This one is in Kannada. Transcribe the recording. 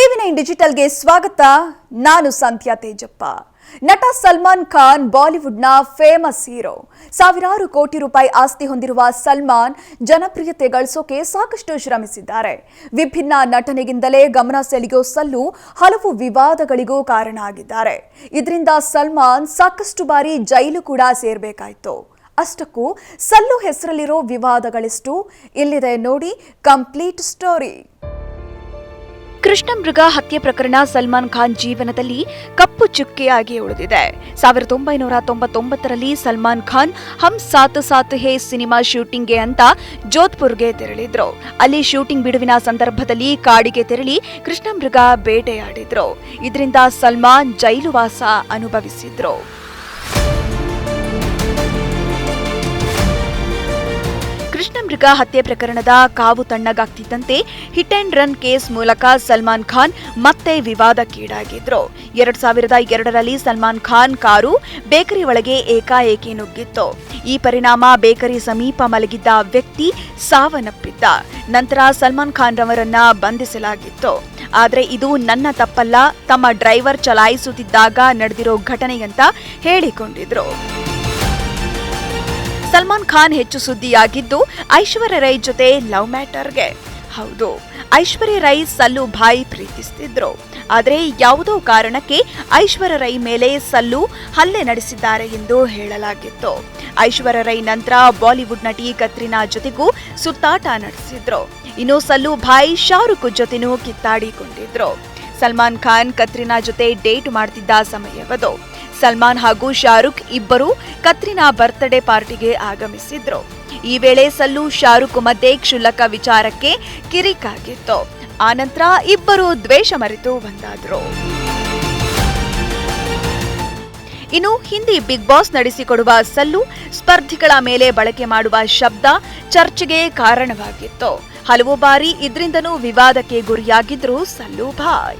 ಟಿವಿ ನೈನ್ ಡಿಜಿಟಲ್ಗೆ ಸ್ವಾಗತ. ನಾನು ಸಂಧ್ಯಾ ತೇಜಪ್ಪ. ನಟ ಸಲ್ಮಾನ್ ಖಾನ್ ಬಾಲಿವುಡ್ನ ಫೇಮಸ್ ಹೀರೋ. ಸಾವಿರಾರು ಕೋಟಿ ರೂಪಾಯಿ ಆಸ್ತಿ ಹೊಂದಿರುವ ಸಲ್ಮಾನ್ ಜನಪ್ರಿಯತೆ ಗಳಿಸೋಕೆ ಸಾಕಷ್ಟು ಶ್ರಮಿಸಿದ್ದಾರೆ. ವಿಭಿನ್ನ ನಟನೆಗಿಂದಲೇ ಗಮನ ಸೆಳೆಯೋ ಸಲ್ಲು ಹಲವು ವಿವಾದಗಳಿಗೂ ಕಾರಣ ಆಗಿದ್ದಾರೆ. ಇದರಿಂದ ಸಲ್ಮಾನ್ ಸಾಕಷ್ಟು ಬಾರಿ ಜೈಲು ಕೂಡ ಸೇರಬೇಕಾಯಿತು. ಅಷ್ಟಕ್ಕೂ ಸಲ್ಲು ಹೆಸರಲ್ಲಿರೋ ವಿವಾದಗಳೆಷ್ಟು. ಇಲ್ಲಿದೆ ನೋಡಿ ಕಂಪ್ಲೀಟ್ ಸ್ಟೋರಿ. ಕೃಷ್ಣಮೃಗ ಹತ್ಯೆ ಪ್ರಕರಣ ಸಲ್ಮಾನ್ ಖಾನ್ ಜೀವನದಲ್ಲಿ ಕಪ್ಪು ಚುಕ್ಕೆಯಾಗಿ ಉಳಿದಿದೆ. ಸಾವಿರದ ಒಂಬೈನೂರ ತೊಂಬತ್ತೊಂಬತ್ತರಲ್ಲಿ ಸಲ್ಮಾನ್ ಖಾನ್ ಹಮ್ ಸಾತ್ ಸಾತ್ ಹೇ ಸಿನಿಮಾ ಶೂಟಿಂಗ್ಗೆ ಅಂತ ಜೋಧ್ಪುರ್ಗೆ ತೆರಳಿದ್ರು. ಅಲ್ಲಿ ಶೂಟಿಂಗ್ ಬಿಡುವಿನ ಸಂದರ್ಭದಲ್ಲಿ ಕಾಡಿಗೆ ತೆರಳಿ ಕೃಷ್ಣಮೃಗ ಬೇಟೆಯಾಡಿದ್ರು. ಇದರಿಂದ ಸಲ್ಮಾನ್ ಜೈಲುವಾಸ ಅನುಭವಿಸಿದ್ರು. ಕೃಷ್ಣಮೃಗ ಹತ್ಯೆ ಪ್ರಕರಣದ ಕಾವು ತಣ್ಣಗಾಗ್ತಿದ್ದಂತೆ ಹಿಟ್ ಅಂಡ್ ರನ್ ಕೇಸ್ ಮೂಲಕ ಸಲ್ಮಾನ್ ಖಾನ್ ಮತ್ತೆ ವಿವಾದಕ್ಕೀಡಾಗಿದ್ರು ಎರಡ್ ಸಾವಿರದ ಎರಡರಲ್ಲಿ ಸಲ್ಮಾನ್ ಖಾನ್ ಕಾರು ಬೇಕರಿ ಒಳಗೆ ಏಕಾಏಕಿ ನುಗ್ಗಿತ್ತು. ಈ ಪರಿಣಾಮ ಬೇಕರಿ ಸಮೀಪ ಮಲಗಿದ್ದ ವ್ಯಕ್ತಿ ಸಾವನ್ನಪ್ಪಿದ್ದ. ನಂತರ ಸಲ್ಮಾನ್ ಖಾನ್ ರವರನ್ನ ಬಂಧಿಸಲಾಗಿತ್ತು. ಆದರೆ ಇದು ನನ್ನ ತಪ್ಪಲ್ಲ, ತಮ್ಮ ಡ್ರೈವರ್ ಚಲಾಯಿಸುತ್ತಿದ್ದಾಗ ನಡೆದಿರೋ ಘಟನೆಯಂತ ಹೇಳಿಕೊಂಡಿದ್ರು. ಸಲ್ಮಾನ್ ಖಾನ್ ಹೆಚ್ಚು ಸುದ್ದಿಯಾಗಿದ್ದು, ಐಶ್ವರ್ಯ ರೈ ಜೊತೆ ಲವ್ ಮ್ಯಾಟರ್ಗೆ. ಹೌದು, ಐಶ್ವರ್ಯ ರೈ ಸಲ್ಲು ಭಾಯ್ ಪ್ರೀತಿಸ್ತಿದ್ರು. ಆದರೆ ಯಾವುದೋ ಕಾರಣಕ್ಕೆ ಐಶ್ವರ್ಯ ರೈ ಮೇಲೆ ಸಲ್ಲು ಹಲ್ಲೆ ನಡೆಸಿದ್ದಾರೆ ಎಂದು ಹೇಳಲಾಗಿತ್ತು. ಐಶ್ವರ್ಯ ರೈ ನಂತರ ಬಾಲಿವುಡ್ ನಟಿ ಕತ್ರಿನಾ ಜೊತೆಗೂ ಸುತ್ತಾಟ ನಡೆಸಿದ್ರು. ಇನ್ನು ಸಲ್ಲು ಭಾಯ್ ಶಾರುಖ್ ಜೊತೆನೂ ಕಿತ್ತಾಡಿಕೊಂಡಿದ್ರು. ಸಲ್ಮಾನ್ ಖಾನ್, ಕತ್ರಿನಾ ಜೊತೆ ಡೇಟ್ ಮಾಡ್ತಿದ್ದ ಸಮಯವದು. ಸಲ್ಮಾನ್ ಹಾಗೂ ಶಾರುಖ್ ಇಬ್ಬರು ಕತ್ರಿನಾ ಬರ್ತ್ಡೇ ಪಾರ್ಟಿಗೆ ಆಗಮಿಸಿದ್ರು. ಈ ವೇಳೆ ಸಲ್ಲು ಶಾರುಖ್ ಮಧ್ಯೆ ಕ್ಷುಲ್ಲಕ ವಿಚಾರಕ್ಕೆ ಕಿರಿಕಾಗಿತ್ತು. ಆನಂತರ ಇಬ್ಬರು ದ್ವೇಷ ಮರೆತು ಒಂದಾದ್ರು ಇನ್ನು ಹಿಂದಿ ಬಿಗ್ ಬಾಸ್ ನಡೆಸಿಕೊಡುವ ಸಲ್ಲು ಸ್ಪರ್ಧಿಗಳ ಮೇಲೆ ಬಳಕೆ ಮಾಡುವ ಶಬ್ದ ಚರ್ಚೆಗೆ ಕಾರಣವಾಗಿತ್ತು. ಹಲವು ಬಾರಿ ಇದರಿಂದನೂ ವಿವಾದಕ್ಕೆ ಗುರಿಯಾಗಿದ್ರು ಸಲ್ಲು ಭಾಯ್.